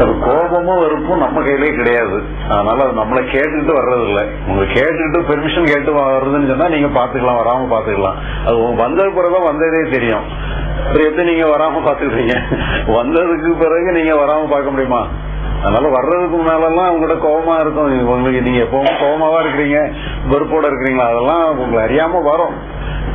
அது கோபமும் வெறுப்பும் நம்ம கையிலே கிடையாது. அதனால அது நம்மளை கேட்டுட்டு வர்றதில்லை. உங்க கேட்டுக்கிட்டு பெர்மிஷன் கேட்டு வர்றதுன்னு சொன்னா நீங்க பாத்துக்கலாம் வராம பாத்துக்கலாம் அது வந்தது பிறகு வந்ததே தெரியும். அப்புறம் எப்படி நீங்க வராம பாத்துக்கிறீங்க வந்ததுக்கு பிறகு நீங்க வராம பார்க்க முடியுமா? அதனால வர்றதுக்கு முன்னாலெல்லாம் உங்கள்ட்ட கோபமா இருக்கும். உங்களுக்கு நீங்க எப்பவும் கோபமாவா இருக்கிறீங்க வெறுப்போட இருக்கிறீங்களா? அதெல்லாம் உங்களை அறியாம வரும்.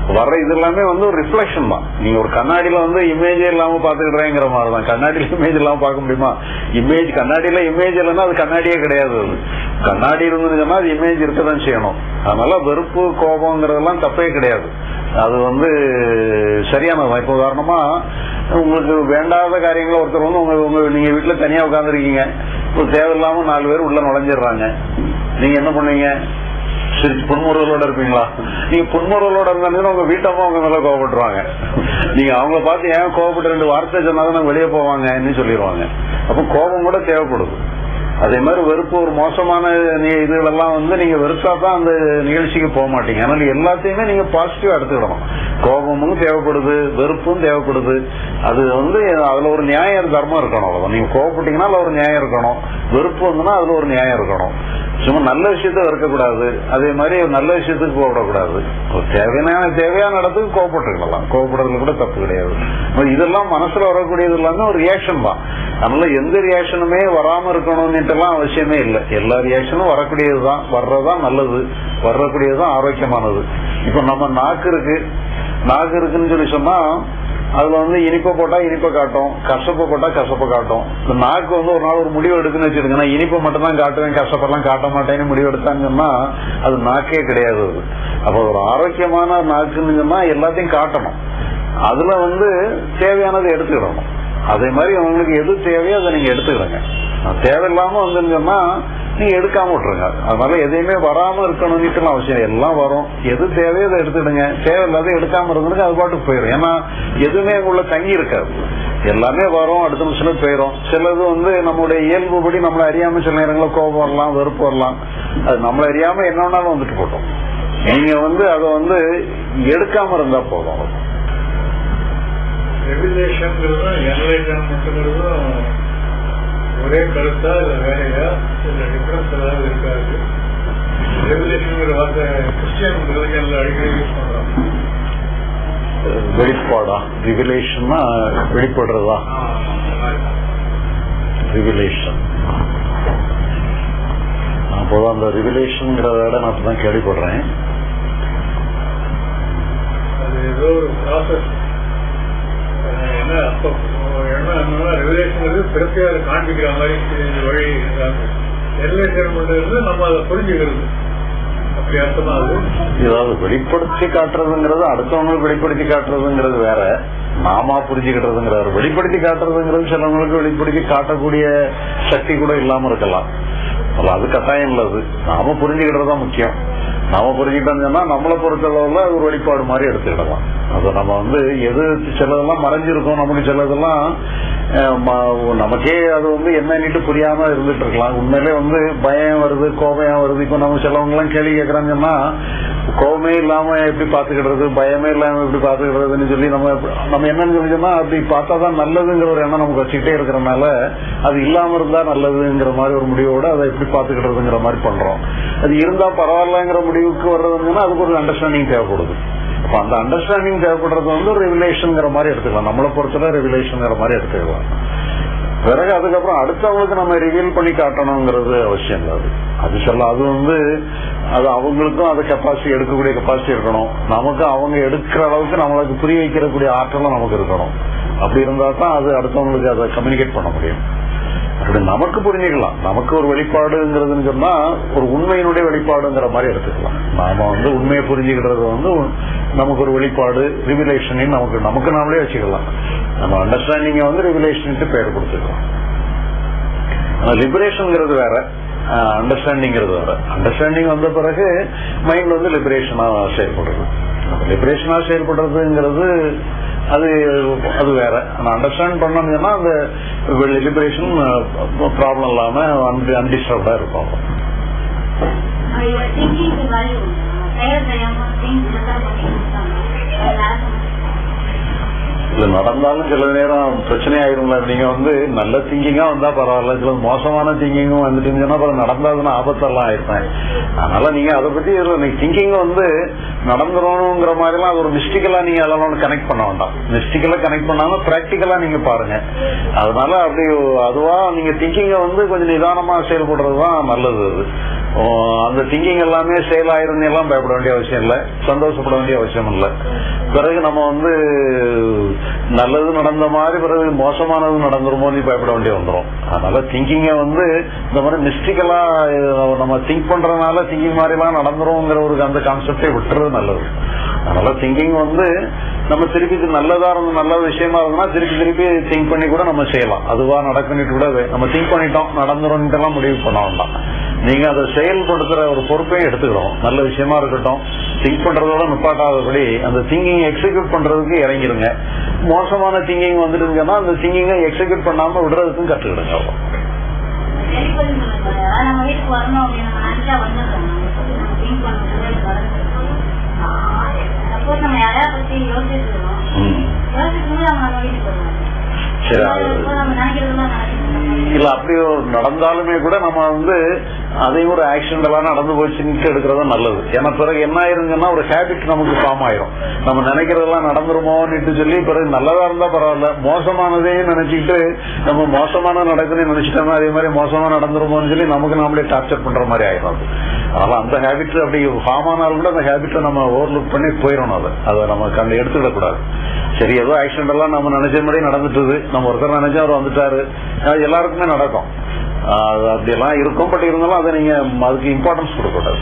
வர்ற இது எல்லாமே வந்து ஒரு ரிஃப்ளெக்ஷன் தான். நீங்க ஒரு கண்ணாடியில வந்து இமேஜே இல்லாம பாத்துக்கிட்டேங்கிற மாதிரி தான் கண்ணாடியில இமேஜ் இல்லாம பார்க்க முடியுமா? இமேஜ் கண்ணாடியில இமேஜ் இல்லைன்னா அது கண்ணாடியே கிடையாது அது. கண்ணாடி இருந்ததுன்னா அது இமேஜ் இருக்கதான் செய்யணும். அதனால வெறுப்பு கோபங்கிறதெல்லாம் தப்பே கிடையாது. அது வந்து சரியானதான் இப்போ உதாரணமா உங்களுக்கு வேண்டாத காரியங்களை ஒருத்தர் வந்து உங்க உங்க நீங்க வீட்டுல தனியா உட்காந்துருக்கீங்க இப்போ தேவையில்லாம நாலு பேர் உள்ள நுழைஞ்சிடுறாங்க. நீங்க என்ன பண்ணுவீங்க சிரிச்சு புன்முறுவலோட இருப்பீங்களா? நீங்க புன்முறுவலோட இருந்தாலும் உங்க வீட்டம்மா உங்க மேல கோவப்பட்டுருவாங்க. நீங்க அவங்கள பார்த்து ஏன் கோவப்பட்டு ரெண்டு வார்த்தை சொன்னாதான் வெளியே போவாங்கன்னு சொல்லிடுவாங்க. அப்ப கோபம் கூட தேவைப்படுது. அதே மாதிரி வெறுப்பு ஒரு மோசமான இதுகளெல்லாம் வந்து நீங்க வெறுத்தா தான் அந்த நிகழ்ச்சிக்கு போக மாட்டீங்க. அதனால எல்லாத்தையுமே நீங்க பாசிட்டிவா எடுத்துக்கிடணும். கோபமும் தேவைப்படுது வெறுப்பும் தேவைப்படுது. அது வந்து அதுல ஒரு நியாய தர்மம் இருக்கணும். அவ்வளவுதான் நீங்க கோவப்பட்டீங்கன்னா அதுல ஒரு நியாயம் இருக்கணும். வெறுப்பு வந்துன்னா அதுல ஒரு நியாயம் இருக்கணும். சும்மா நல்ல விஷயத்த வெறுக்கக்கூடாது. அதே மாதிரி நல்ல விஷயத்துக்கு கோவப்படக்கூடாது ஒரு தேவையான தேவையான இடத்துக்கு கோவப்பட்டுக்கலாம் கோவப்படுறதுல கூட தப்பு கிடையாது. இதெல்லாம் மனசுல வரக்கூடியது எல்லாமே ஒரு ரியாக்ஷன் தான். அதனால எந்த ரியாக்ஷனுமே வராம இருக்கணும்னுட்டு அவசியமே இல்லை. எல்லா ரியாக்ஷனும் வரக்கூடியதுதான் வர்றதுதான் நல்லது. வர்றக்கூடியதுதான் ஆரோக்கியமானது. இப்ப நம்ம நாக்கு இருக்கு. நாக்கு இருக்குன்னு சொல்லி சொன்னா அதுல வந்து இனிப்பை போட்டா இனிப்பை காட்டும் கசப்பை போட்டா கசப்பை காட்டும். இந்த நாக்கு வந்து ஒரு நாள் ஒரு முடிவு எடுக்குன்னு வச்சிருங்க இனிப்பை மட்டும் தான் காட்டுவேன் கசப்பெல்லாம் காட்ட மாட்டேன்னு முடிவு எடுத்தாங்கன்னா அது நாக்கே கிடையாது அது. அப்ப ஒரு ஆரோக்கியமான நாக்குன்னு சொன்னா எல்லாத்தையும் காட்டணும். அதுல வந்து தேவையானதை எடுத்துக்கிடணும். அதே மாதிரி உங்களுக்கு எது தேவையோ அதை நீங்க எடுத்துக்கிடுங்க. தேவையில்லாம வந்துன்னு சொன்னா நீங்க எடுக்காம விட்டுருங்க. அதனால எதையுமே வராம இருக்கணும்னு அவசியம் எல்லாம் வரும். எது தேவையோ அதை எடுத்துடுங்க தேவையில்லாத எடுக்காம இருந்ததுக்கு அது பாட்டுக்கு போயிடும் ஏன்னா எதுவுமே உள்ள தங்கி இருக்காது. எல்லாமே வரும் அடுத்த நிமிஷம் போயிடும் சிலது வந்து நம்மளுடைய இயல்புபடி நம்மள அறியாம சில நேரங்களில் கோபம் வரலாம் வெறுப்பு வரலாம். அது நம்மள அறியாம என்ன வேணாலும் வந்துட்டு போட்டோம் நீங்க வந்து அதை வந்து எடுக்காம இருந்தா போதும். ஒரே கருத்தா இல்ல வேறையா? இல்ல டிஃபரன்ஸ் ஏதாவது இருக்காது. ரெகுலேஷன்ங்கிற வார்த்தை கிறிஸ்டியன் ரிலிஜன்ல அடிக்கடி யூஸ் பண்றோம். வெளிப்பாடா? ரிவிலேஷன்னா வெளிப்படுறதா? ரிவிலேஷன் அப்போது அந்த ரிவிலேஷன்ங்கிறத விட நான் இப்பதான் கேள்விப்படுறேன். அது ஏதோ ஒரு ப்ராசஸ் என்ன அப்போ என்ன பிறப்பே அதை காண்பிக்கிற மாதிரி வழி நம்ம அதை புரிஞ்சுக்கிறது. அப்படி அர்த்தமா வெளிப்படுத்தி காட்டுறதுங்கிறது அடுத்தவங்களுக்கு வெளிப்படுத்தி காட்டுறதுங்கிறது வேற. நாமா புரிஞ்சுக்கிட்டதுங்கிறாரு. வெளிப்படுத்தி காட்டுறதுங்கிறது சிலவங்களுக்கு வெளிப்படுத்தி காட்டக்கூடிய சக்தி கூட இல்லாம இருக்கலாம். அது கட்டாயம் இல்லது நாம புரிஞ்சுக்கிட்டது தான் முக்கியம். நம்ம புரிஞ்சுக்கிட்டோம்னு சொன்னா நம்மளை பொறுத்தளவுல அது ஒரு வெளிப்பாடு மாதிரி எடுத்துக்கிடலாம். அது நம்ம வந்து எது சிலதெல்லாம் மறைஞ்சிருக்கோம் நமக்கு சிலதெல்லாம் நமக்கே அது வந்து என்னன்னுட்டு புரியாம இருந்துட்டு இருக்கலாம். உண்மையிலே வந்து பயம் வருது கோபம் வருது. இப்ப நம்ம சிலவங்க எல்லாம் கேள்வி கேட்கறாங்கன்னா கோபமே இல்லாம எப்படி பாத்துக்கிடுறது பயமே இல்லாம எப்படி பாத்துக்கிடுறதுன்னு சொல்லி நம்ம நம்ம என்னன்னு சொல்லிச்சோம்னா அப்படி பார்த்தாதான் நல்லதுங்கிற ஒரு எண்ணம் நமக்கு வச்சுக்கிட்டே இருக்கிறனால அது இல்லாம இருந்தா நல்லதுங்கிற மாதிரி ஒரு முடிவோட அதை எப்படி பாத்துக்கிடுறதுங்கிற மாதிரி பண்றோம். அது இருந்தா பரவாயில்லங்கிற முடிவுக்கு வர்றதுன்னா அதுக்கு ஒரு அண்டர்ஸ்டாண்டிங் தேவைப்படுது. அப்ப அந்த அண்டர்ஸ்டாண்டிங் தேவைப்படுறது வந்து ஒரு ரெகுலேஷன்ங்கிற மாதிரி எடுத்துக்கலாம். நம்மளை பொறுத்தவரை ரெகுலேஷன்ங்கிற மாதிரி எடுத்துக்கலாம். பிறகு அதுக்கப்புறம் அடுத்தவங்களுக்கு நம்ம ரிவீல் பண்ணி காட்டணுங்கிறது அவசியம் இல்லை. அது சொல்ல அது வந்து அது அவங்களுக்கும் அது கெப்பாசிட்டி எடுக்கக்கூடிய கெப்பாசிட்டி இருக்கணும். நமக்கு அவங்க எடுக்கிற அளவுக்கு நம்மளுக்கு புரிய வைக்கிறக்கூடிய ஆற்றலும் நமக்கு இருக்கணும். அப்படி இருந்தா தான் அது அடுத்தவங்களுக்கு அதை கம்யூனிகேட் பண்ண முடியும். அப்படி நமக்கு புரிஞ்சுக்கலாம். நமக்கு ஒரு வெளிப்பாடுங்கிறதுன்னு சொன்னா ஒரு உண்மையினுடைய வெளிப்பாடுங்கிற மாதிரி எடுத்துக்கலாம். நாம வந்து உண்மையை புரிஞ்சுக்கிறது வந்து நமக்கு ஒரு வெளிப்பாடு ரிவிலேஷன் நமக்கு நமக்கு நாமளே வச்சுக்கலாம். நம்ம அண்டர்ஸ்டாண்டிங்க வந்து ரிவிலேஷன் பேர் கொடுத்துக்கலாம். லிபரேஷன்ங்கிறது வேற. அண்டர்ஸ்டாண்டிங்கிறது வர அண்டர்ஸ்டாண்டிங் வந்த பிறகு மைண்ட் வந்து லிபரேஷனா செயல்படுறது லிபரேஷனா செயல்படுறதுங்கிறது அது அது வேற. ஆனா அண்டர்ஸ்டாண்ட் பண்ணோம்னா அந்த லிபரேஷன் ப்ராப்ளம் இல்லாம அன்டிஸ்டர்ப்டா இருக்கும் திங்கிங் மாதிரி செயல் செய்யாம திங்க் பண்ணிட்டு இருக்காங்க இல்ல நடந்தாலும் சில நேரம் பிரச்சனை ஆயிரும்ல நீங்க வந்து நல்ல திங்கிங்கா வந்தா பரவாயில்ல. சில மோசமான திங்கிங்கும் வந்துட்டீங்கன்னா அப்புறம் நடந்தாதுன்னு ஆபத்தெல்லாம் ஆயிருப்பேன். அதனால நீங்க அதை பத்தி திங்கிங் வந்து நடந்துடணுங்கிற மாதிரி எல்லாம் அது ஒரு மிஸ்டிக்கலா நீங்க அதெல்லாம் கனெக்ட் பண்ண வேண்டாம். மிஸ்டிக்கலா கனெக்ட் பண்ணாம பிராக்டிக்கலா நீங்க பாருங்க. அதனால அப்படி அதுவா நீங்க திங்கிங்க வந்து கொஞ்சம் நிதானமா செயல்படுறதுதான் நல்லது அது. அந்த திங்கிங் எல்லாமே செயல் ஆயிருந்து எல்லாம் பயப்பட வேண்டிய அவசியம் இல்லை. சந்தோஷப்பட வேண்டிய அவசியம் இல்லை. பிறகு நம்ம வந்து நல்லது நடந்த மாதிரி பிறகு மோசமானது நடந்துருமோன்னு பயப்பட வேண்டிய வந்துரும். அதனால திங்கிங்க வந்து இந்த மாதிரி மிஸ்டிக்கலா நம்ம திங்க் பண்றதுனால திங்கிங் மாதிரி எல்லாம் நடந்துருங்கிற ஒரு அந்த கான்செப்டை விட்டுறது நல்லது. அதனால திங்கிங் வந்து நம்ம திருப்பி இது நல்லதா இருந்து நல்ல விஷயமா இருந்தா திருப்பி திருப்பி திங்க் பண்ணி கூட நம்ம செய்யலாம். அதுவா நடக்குன்னு கூட நம்ம திங்க் பண்ணிட்டோம் நடந்துரும் எல்லாம் முடிவு பண்ண வேண்டாம். நீங்க அதை செயல்படுத்துற ஒரு பொறுப்பையும் எடுத்துக்கணும் நல்ல விஷயமா இருக்கட்டும் திங்க் பண்றதோட நிப்பாட்டாதபடி அந்த திங்கிங் எக்ஸிக்யூட் பண்றதுக்கு இறங்கிருங்க மோசமான திங்கிங் வந்துட்டுங்கன்னா அந்த திங்கிங்கை எக்ஸிக்யூட் பண்ணாம விடுறதுக்கும் கற்றுக்கிடுங்க. சரி இல்ல அப்படி நடந்தாலுமே கூட நம்ம வந்து அதையும் ஒரு ஆக்சிடென்டலா நடந்து போச்சுன்னு எடுக்கிறது நல்லது. ஏன்னா பிறகு என்ன ஆயிருங்கன்னா ஒரு ஹேபிட் நமக்கு ஃபார்ம் ஆயிரும். நம்ம நினைக்கிறதெல்லாம் நடந்துருமோன்னு சொல்லி பிறகு நல்லதா இருந்தா பரவாயில்ல மோசமானதே நினைச்சிட்டு நம்ம மோசமான நடக்குதுன்னு நினைச்சிட்டோம்னா அதே மாதிரி மோசமா நடந்துருமோன்னு சொல்லி நமக்கு நாமளே டார்ச்சர் பண்ற மாதிரி ஆயிரும் அது. அதனால அந்த ஹேபிட் அப்படி ஃபார்ம் ஆனாலும் கூட அந்த ஹேபிட்டை நம்ம ஓவர்லுக் பண்ணி போயிடணும் அதை. அதை நம்ம அந்த எடுத்துக்கிடக்கூடாது. சரி ஏதோ ஆக்சிடென்ட் எல்லாம் நம்ம நினைச்ச மாதிரி நடந்துட்டுது. நம்ம ஒருத்தர் நினைச்சா அவர் வந்துட்டாரு. அது எல்லாருக்குமே நடக்கும். அது அப்படியெல்லாம் இருக்கும். பட் இருந்தாலும் அதை நீங்க அதுக்கு இம்பார்ட்டன்ஸ் கொடுக்கக்கூடாது.